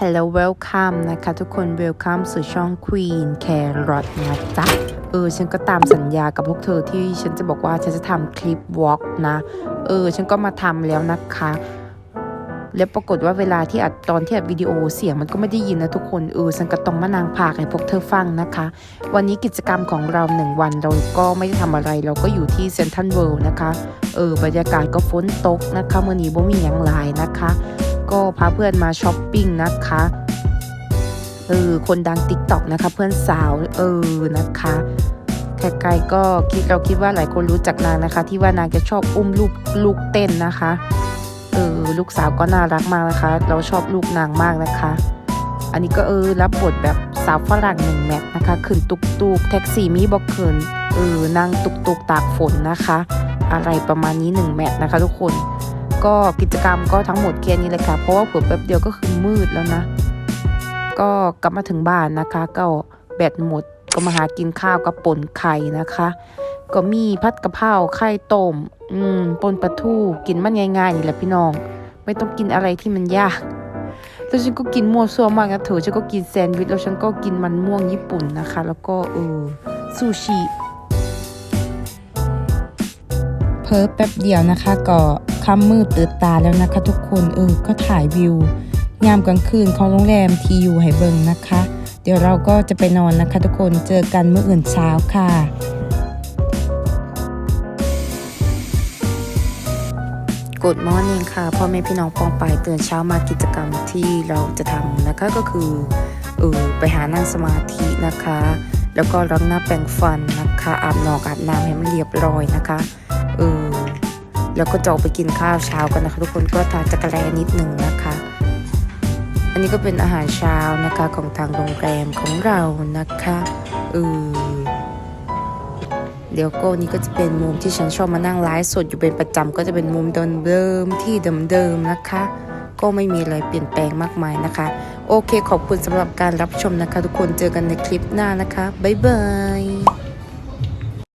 Hello welcome นะคะทุกคน welcome สู่ช่อง Queen Carrot นะจ๊ะ เออ ฉันก็ตามสัญญากับพวกเธอที่ฉันจะบอกว่าฉันจะทำคลิปวอล์กนะ เออ ฉันก็มาทำแล้วนะคะ แล้วปรากฏว่าเวลาที่อัดตอนที่อัดวิดีโอเสียงมันก็ไม่ได้ยินนะทุกคน เออ ฉันก็ต้องมานางพากให้พวกเธอฟังนะคะ วันนี้กิจกรรมของเราหนึ่งวันเราก็ไม่ได้ทำอะไร เราก็อยู่ที่เซนทรัลเวิลด์นะคะ เออ บรรยากาศก็ฝนตกนะคะเมื่อนี้บ่มีอย่างหลายนะคะ ก็พาเพื่อนมาช้อปปิ้งนะคะเออคนดังติ๊กต็อกนะคะ เพื่อนสาวเออนะคะใครๆก็คิดเราคิดว่าหลายคนรู้จักนางนะคะ ที่ว่านางจะชอบอุ้มลูกลูกเต้นนะคะเออลูกสาวก็น่ารักมากนะคะ เราชอบลูกนางมากนะคะ อันนี้ก็เออรับบทแบบสาวฝรั่งหนึ่งแมทนะคะขึ้นตุกตุกแท็กซี่มีบอกขึ้นเออนั่งตุกตุกตากฝนนะคะ อะไรประมาณนี้หนึ่งแมทนะคะ ทุกคน ก็กิจกรรมก็ทั้งหมดแค่นี้เลยค่ะ เพราะว่าเผื่อแป๊บเดียวก็คือมืดแล้วนะ ก็กลับมาถึงบ้านนะคะ ก็แบตหมดก็มาหากินข้าวกับป่นไข่นะคะ ก็มีพัดกะเพราไข่ต้ม อืมปนปลาทูกินมันง่ายๆนี่แหละพี่น้อง ไม่ต้องกินอะไรที่มันยากแล้วฉันก็กินมั่วซั่วมากนะเถอฉันก็กินแซนด์วิชแล้วฉันก็กินมันม่วงญี่ปุ่นนะคะ แล้วก็เออซูชิเพิร์แป๊บเดียวนะคะก็ ค่ำมืดตื่นตาแล้วนะคะ ทุกคนเออก็ถ่ายวิวยามกลางคืนของโรงแรมทีอยู่ให้เบิงนะคะ เดี๋ยวเราก็จะไปนอนนะคะ ทุกคนเจอกันเมื่ออื่นเช้าค่ะกดมอร์นิ่งค่ะพ่อแม่พี่น้องปองไปายตื่นเช้ามากิจกรรมที่เราจะทำนะคะก็คือเออไปหานั่งสมาธินะคะ แล้วก็ล้างหน้าแปรงฟันนะคะอาบนอกอาบน้ำให้มันเรียบร้อยนะคะเออ แล้วก็จะออกไปกินข้าวเช้ากันนะคะ ทุกคนก็ทานจักรแลนิดหนึ่งนะคะ อันนี้ก็เป็นอาหารเช้านะคะของทางโรงแรมของเรานะคะเออเดี๋ยวก็นี่ก็จะเป็นมุมที่ฉันชอบมานั่งไลฟ์สดอยู่เป็นประจำก็จะเป็นมุมเดิมๆที่เดิมๆนะคะ ก็ไม่มีอะไรเปลี่ยนแปลงมากมายนะคะ โอเคขอบคุณสำหรับการรับชมนะคะ ทุกคนเจอกันในคลิปหน้านะคะบ๊ายบาย